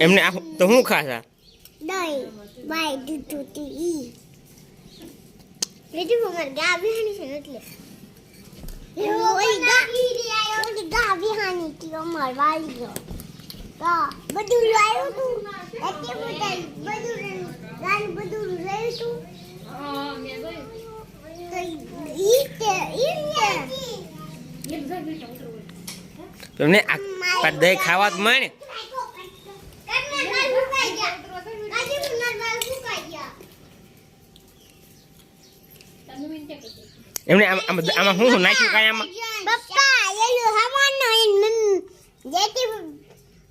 એમને આ તો હું ખાસા દહીં બાય દૂધ ઈ. વેજી મમર ગા બિહાની છે એટલે. બધું લાવ્યું તું? એટલે બધા બધું બધું લાવ્યો તું? ઈ તે ઈ તમને આ બધા ખાવા તો મળે? એમને આમ- આમ- હું હું નાખ્યું કાંઈ આમાં? પપ્પા એલું હવાનો ઇન મમ જેટી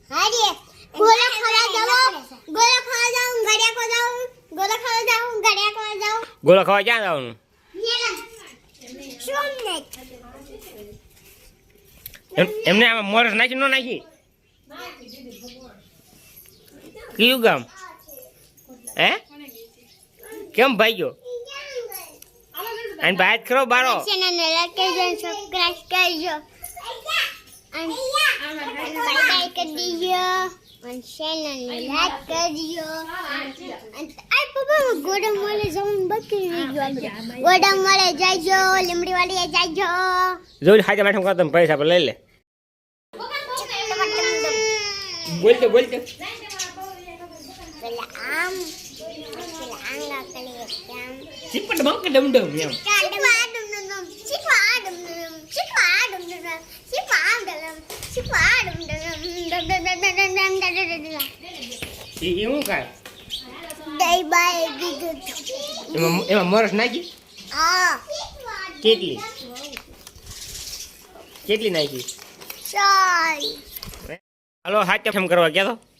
હારી ગોલા ખાવા જાવ ગોલા ખાવા જાવ ઘડિયા કો જાવ ગોલા ખાવા જાવ ઘડિયા કો જાવ ગોળો ખાવા ક્યાં જવાનું એમ- એમને આમાં મોરસ નાખી ન નાખી? કયું ગામ હે? કેમ ભાગ્યો? અને ભાત ખરો બારો. ચેનલને લાઈક કરજો અને સબસ્ક્રાઇબ કરજો. અને બાય બાય કરી દીજો અને ચેનલને લાઈક કરજો. અને આ પપ્પા ગોડા મળે જવું બકી ગયો ગોડા મળે જજો લીમડી વાળી જજો જોઈ હાજર મેઠમ કરતો પૈસા પર લઈ લે. બોલતો બોલતો પેલા આમ. કરીએ આમ ચીપટ બંક ડમ ડમ એમ હું મોરસ નાખી? આ કેટલી કેટલી નાખી? સોરી હાલો હાથ કેમ કરવા ગયા તો?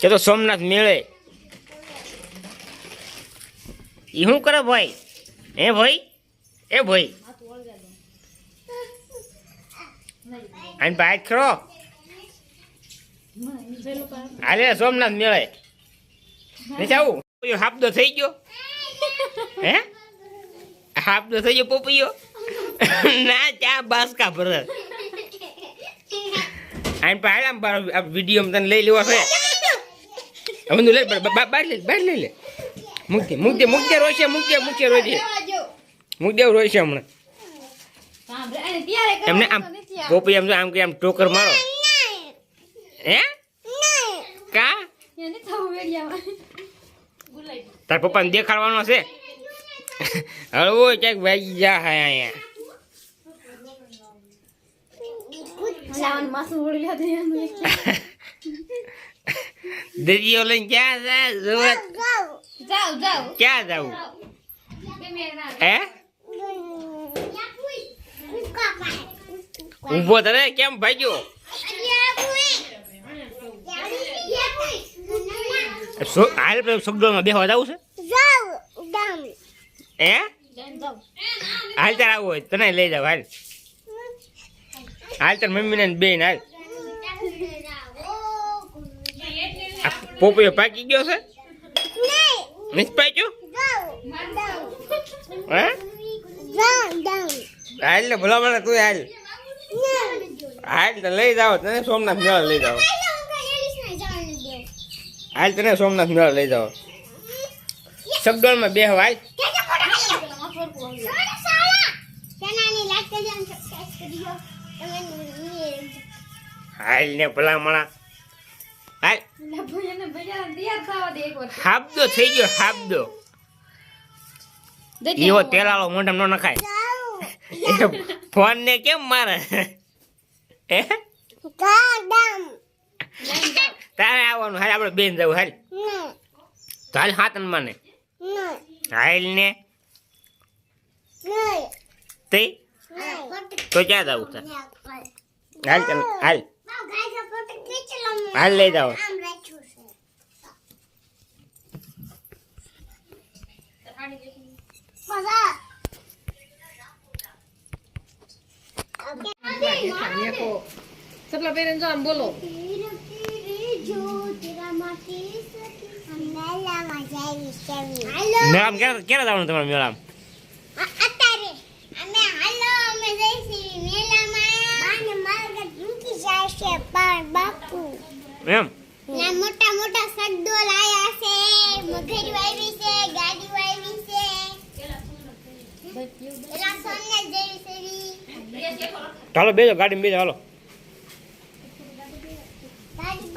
કે તો સોમનાથ મેળે. એ શું કરે ભાઈ? હે ભાઈ? એ ભાઈ? આને ભાઈ ખરો? હાલે સોમનાથ મેળે. નથી આવું? હાફદો થઈ ગયો. હે? હાફદો થઈ ગયો પોપીયો? ના, ચા બાસકા ભરે. આને પાસે આમ વીડિયો તને લઈ લેવા છે. તું લઈ બહાર લે બહાર લઈ લે. મૂકતી મૂકતી મૂકતી રોશે મૂકતી મૂકતી રોશે મૂકતી રોશે હમણાં. એમને આમ પોપી એમ આમ કે આમ ટોકર મારો. હે? કા? તાર પપ્પાને દેખાડવાનો છે? હળવો ક્યાંક ભાઈ જા હે અહીંયા. દરિયો લઈને ક્યાં જા સુરત જાઓ જાઓ ક્યાં જવું હે ઊભો તને કેમ ભાગ્યો સો- હાલ પેલું સગડોળમાં બેહવા જવું છે હે હાલ તાર આવું હોય તને લઈ જાવ હાલ હાલ તાર મમ્મીને ને બેન હાલ આ પોપૈયો પાકી ગયો છે? નથી પાક્યો? હે? હાલ ને ભલા મને તું હાલ. હાલ તો લઈ જાઓ તને સોમનાથ મેળા લઈ જાઓ. હાલ તને સોમનાથ મેળા લઈ જાઓ. સગડોળમાં બે હાલ. હાલ ને ભલા મણા હાલ હાબદો થઈ ગયો હાબદો. એવો તેલાળો મોઢમ ન નખાય. ફોન ને કેમ મારે? હે? તારે આવવાનું હાલ આપણે બેન જવું હાલ. તો હાલ હાથ માને. હાલ ને. તે તો ક્યાં જવું તાર હાલ તને હાલ. હાલ લઈ જાઓ સપલા બેન જો આમ બોલો મેળામ ક્યારે ક્યારે જવાનું તમારે મેળામાં એમ? મોટા મોટા સડ્ડો લાયા છે મગર વાવી છે ગાડી વાવી છે. એલા સોને જેવી સેવી. ચાલો બેજો ગાડીમાં બેજો હાલો. ગાડી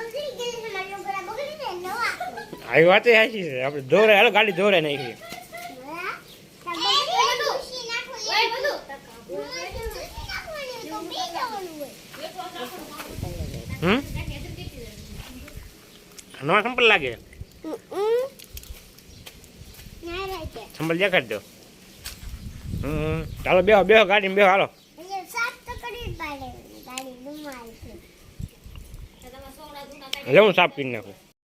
આવી વાત સાચી છે. આપણે દોરે હાલો ગાડી દોરે નાખી હમ? નવા સંપલ લાગે સંપલ દેખાડ દો. ચાલો બેહો બેહો ગાડી બેહો હાલો. લેવું હું સાફ કરી નાખું.